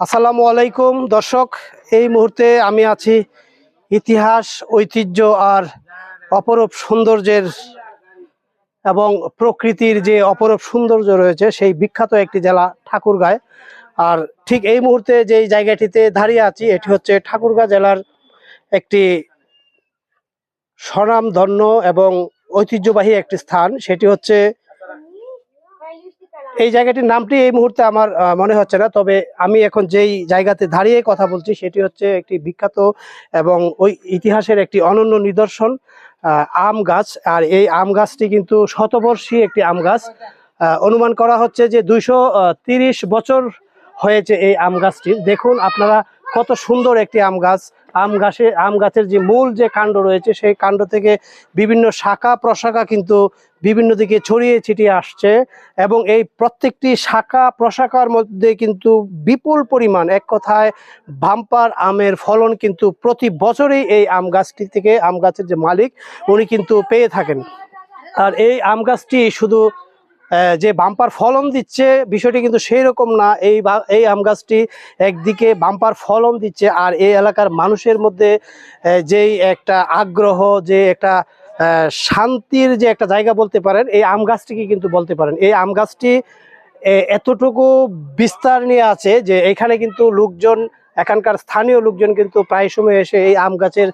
আসসালামু আলাইকুম, দর্শক। এই মুহূর্তে আমি আছি ইতিহাস, ঐতিহ্য আর অপরূপ সৌন্দর্যের এবং প্রকৃতির যে অপরূপ সৌন্দর্য রয়েছে, সেই বিখ্যাত একটি জেলা ঠাকুরগাঁয় আর ঠিক এই মুহূর্তে যেই জায়গাটিতে দাঁড়িয়ে আছি, এটি হচ্ছে ঠাকুরগাঁ জেলার একটি স্বনামধন্য এবং ঐতিহ্যবাহী একটি স্থান। সেটি হচ্ছে এই জায়গাটির নামটি এই মুহূর্তে আমার মনে হচ্ছে না, তবে আমি এখন যেই জায়গাতে দাঁড়িয়ে কথা বলছি সেটি হচ্ছে একটি বিখ্যাত এবং ওই ইতিহাসের একটি অনন্য নিদর্শন আম গাছ। আর এই আম গাছটি কিন্তু শতবর্ষী একটি আম গাছ। অনুমান করা হচ্ছে যে দুইশো বছর হয়েছে এই আম গাছটি দেখুন, আপনারা কত সুন্দর একটি আম গাছ। আম গাছে, আম গাছের যে মূল যে কাণ্ড রয়েছে, সেই কাণ্ড থেকে বিভিন্ন শাখা প্রশাখা কিন্তু বিভিন্ন দিকে ছড়িয়ে ছিটিয়ে আসছে এবং এই প্রত্যেকটি শাখা প্রশাখার মধ্যে কিন্তু বিপুল পরিমাণ, এক কথায় বাম্পার আমের ফলন কিন্তু প্রতি বছরেই এই আম গাছটি থেকে, আম গাছের যে মালিক, উনি কিন্তু পেয়ে থাকেন। আর এই আম গাছটি শুধু যে বাম্পার ফলন দিচ্ছে, বিষয়টি কিন্তু সেই রকম না। এই এই আম গাছটি একদিকে বাম্পার ফলন দিচ্ছে আর এই এলাকার মানুষের মধ্যে যেই একটা আগ্রহ, যে একটা শান্তির যে একটা জায়গা বলতে পারেন, এই আম গাছটিকে কিন্তু বলতে পারেন। এই আম গাছটি এতটুকু বিস্তার নিয়ে আছে যে এখানে কিন্তু লোকজন, এখানকার স্থানীয় লোকজন কিন্তু প্রায় সময় এসে এই আম গাছের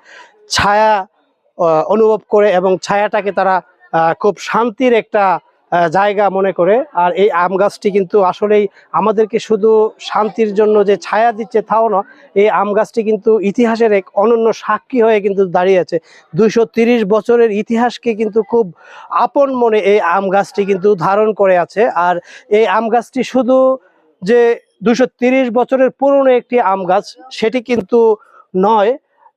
ছায়া অনুভব করে এবং ছায়াটাকে তারা খুব শান্তির একটা জায়গা মনে করে। আর এই আম গাছটি কিন্তু আসলেই আমাদেরকে শুধু শান্তির জন্য যে ছায়া দিচ্ছে তাও না এই আম গাছটি কিন্তু ইতিহাসের এক অনন্য সাক্ষী হয়ে কিন্তু দাঁড়িয়ে আছে। দুইশো বছরের ইতিহাসকে কিন্তু খুব আপন মনে এই আম গাছটি কিন্তু ধারণ করে আছে। আর এই আম গাছটি শুধু যে দুশো বছরের পুরনো একটি আম গাছ, সেটি কিন্তু নয়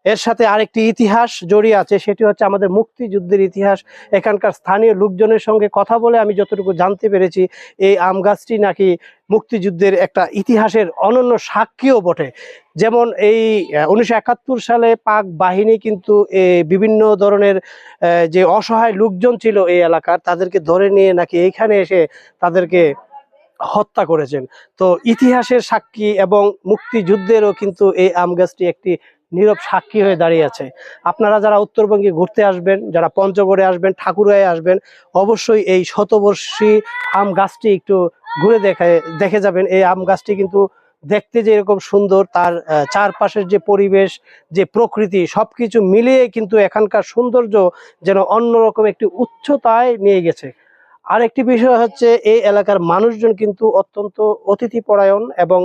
এর সাথে আরেকটি ইতিহাস জড়িয়ে আছে, সেটি হচ্ছে আমাদের মুক্তিযুদ্ধের ইতিহাস। এখানকার স্থানীয় লোকজনের সঙ্গে কথা বলে আমি যতটুকু জানতে পেরেছি, এই আম গাছটি নাকি মুক্তিযুদ্ধের একটা ইতিহাসের অনন্য সাক্ষীও বটে। যেমন এই উনিশশো একাত্তর সালে পাক বাহিনী কিন্তু বিভিন্ন ধরনের যে অসহায় লোকজন ছিল এই এলাকার, তাদেরকে ধরে নিয়ে নাকি এইখানে এসে তাদেরকে হত্যা করেছেন। তো ইতিহাসের সাক্ষী এবং মুক্তিযুদ্ধেরও কিন্তু এই আম গাছটি একটি নীরব সাক্ষী হয়ে দাঁড়িয়ে আছে। আপনারা যারা উত্তরবঙ্গে ঘুরতে আসবেন, যারা পঞ্চগড়ে আসবেন ঠাকুরায় আসবেন, অবশ্যই এই শতবর্ষী আম গাছটি একটু ঘুরে দেখে দেখে যাবেন। এই আম গাছটি কিন্তু দেখতে যে এরকম সুন্দর, তার চারপাশের যে পরিবেশ, যে প্রকৃতি সব কিছু মিলিয়ে কিন্তু এখানকার সৌন্দর্য যেন অন্যরকম একটি উচ্চতায় নিয়ে গেছে। আরেকটি বিষয় হচ্ছে, এই এলাকার মানুষজন কিন্তু অত্যন্ত অতিথি পরায়ণ এবং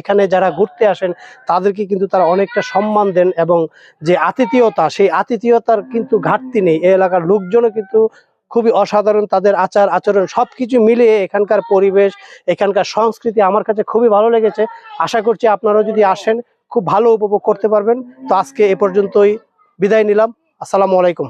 এখানে যারা ঘুরতে আসেন, তাদেরকে কিন্তু তারা অনেকটা সম্মান দেন এবং যে আতিথেয়তা, সেই আতিথেয়তার কিন্তু ঘাটতি নেই। এই এলাকার লোকজনও কিন্তু খুবই অসাধারণ, তাদের আচার, আচরণ সবকিছু মিলিয়ে এখানকার পরিবেশ, এখানকার সংস্কৃতি আমার কাছে খুবই ভালো লেগেছে। আশা করছি আপনারা যদি আসেন, খুব ভালো উপভোগ করতে পারবেন। তো আজকে এ পর্যন্তই বিদায় নিলাম। আসসালামু আলাইকুম।